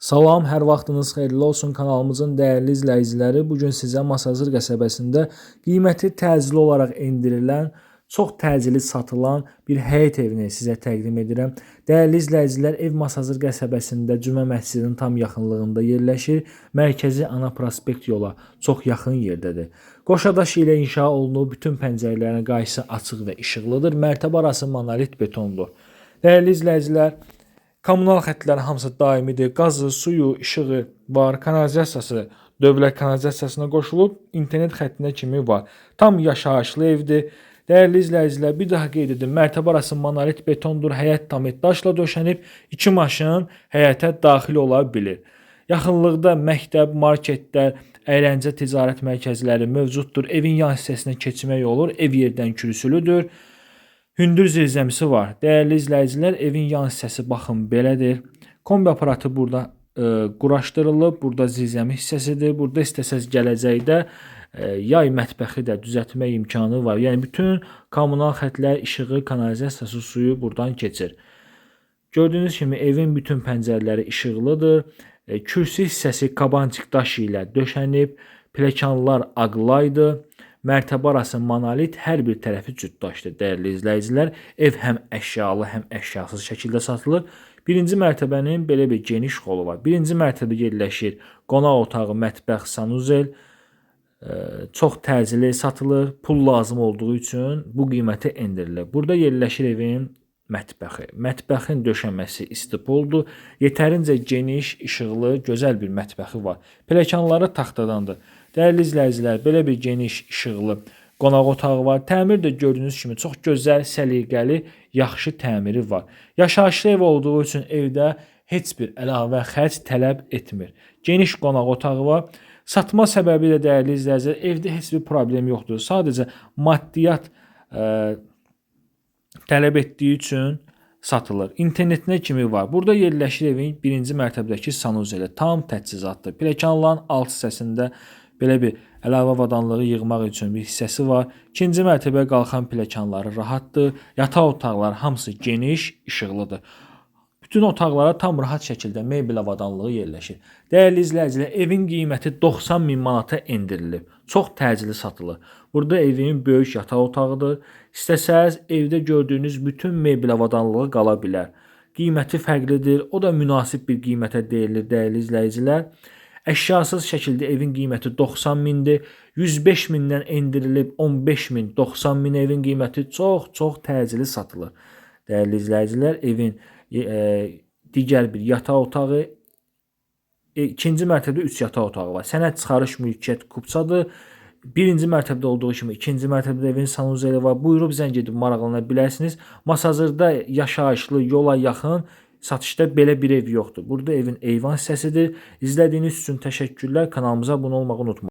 Salam, hər vaxtınız xeyirli olsun kanalımızın dəyərli izləyiciləri. Bu gün sizə Masazır qəsəbəsində qiyməti təcili olaraq endirilən, çox təcili satılan bir həyət evini sizə təqdim edirəm. Dəyərli izləyicilər, ev Masazır qəsəbəsində Cümə məscidinin tam yaxınlığında yerləşir. Mərkəzi ana prospekt yola çox yaxın yerdədir. Qoşadaş ilə inşa olunub, bütün pəncərələrin qarşısı açıq və işıqlıdır. Mərtəbə arası monolit betondur. Dəyərli izləyicilər, Kommunal xəttlərin hamısı daimidir. Qazı, suyu, işığı var. Kanalizasiyası dövlət kanalizasiyasına qoşulub, internet xəttinə kimi var. Tam yaşayışlı evdir. Dəyərli izləyicilər, bir daha qeyd edim. Mərtəbə arası monolit betondur. Həyət tam daşla döşənib. İki maşın həyətə daxil ola bilir. Yaxınlıqda məktəb, marketlər, əyləncə ticarət mərkəzləri mövcuddur. Evin yan hissəsinə keçmək olur. Ev yerdən kürsülüdür. Hündür zirzəmisi var. Dəyərli izləyicilər, evin yan hissəsi baxın belədir. Kombi aparatı burada e, quraşdırılıb. Burada zirzəmi hissəsidir. Burada istəsəz gələcəkdə e, yay mətbəxi də düzəltmək imkanı var. Yəni bütün kommunal xətlər, işığı, kanalizasiyası, suyu buradan keçir. Gördüyünüz kimi evin bütün pəncərələri işıqlıdır. E, kürsü hissəsi kabançıq daş ilə döşənib. Pləkanlar ağlaydır. Mərtəbə arası monolit hər bir tərəfi cütdaşdır. Dəyərli izləyicilər, ev həm əşyalı, həm əşyasız şəkildə satılır. Birinci mərtəbənin belə bir geniş xolu var. Birinci mərtəbə yerləşir. Qonaq otağı, mətbəx, sanuzel e, çox təcili satılır. Pul lazım olduğu üçün bu qiymətə endirilir. Burada yerləşir evin mətbəxi. Mətbəxin döşəməsi istipoldur. Yetərincə geniş, işıqlı, gözəl bir mətbəxi var. Pləkanları taxtadandır. Dəyərli izləyicilər, belə bir geniş, işıqlı qonaq otağı var. Təmir də gördüyünüz kimi çox gözəl, səliqəli, yaxşı təmiri var. Yaşayışlı ev olduğu üçün evdə heç bir əlavə xərc tələb etmir. Geniş qonaq otağı var. Satma səbəbi də dəyərli izləyicilər, evdə heç bir problem yoxdur. Sadəcə maddiyyat ə, tələb etdiyi üçün satılır. İnternetinə kimi var. Burada yerləşir evin birinci mərtəbədəki sanuzel tam təchizatdır. Pilləkənlərin alt hissəsində Belə bir əlavə avadanlığı yığmaq üçün bir hissəsi var. İkinci mərtəbəyə qalxan pilləkənləri rahatdır. Yataq otaqları hamısı geniş, işıqlıdır. Bütün otaqlara tam rahat şəkildə mebel avadanlığı yerləşir. Dəyərli izləyicilər, evin qiyməti 90 min manata endirilib. Çox təcili satılır. Burada evin böyük yataq otağıdır. İstəsəz evdə gördüyünüz bütün mebel avadanlığı qala bilər. Qiyməti fərqlidir. O da münasib bir qiymətə deyilir dəyərli izləyicilər. Əşyasız şəkildə evin qiyməti 90 mindir. 105 mindən endirilib 15 min, 90 min evin qiyməti çox-çox təcili satılır. Dəyərli izləyicilər, evin e, digər bir yataq otağı, e, ikinci mərtəbədə 3 yataq otağı var. Sənəd çıxarış mülkiyyət kupçadır. Birinci mərtəbədə olduğu kimi ikinci mərtəbədə evin sanuzeli var. Buyurub zəng edib maraqlana bilərsiniz. Masazırda yaşayışlı, yola yaxın Satışda belə bir ev yoxdur. Burada evin eyvan hissəsidir. İzlədiyiniz üçün təşəkkürlər. Kanalımıza abunə olmağı unutmayın.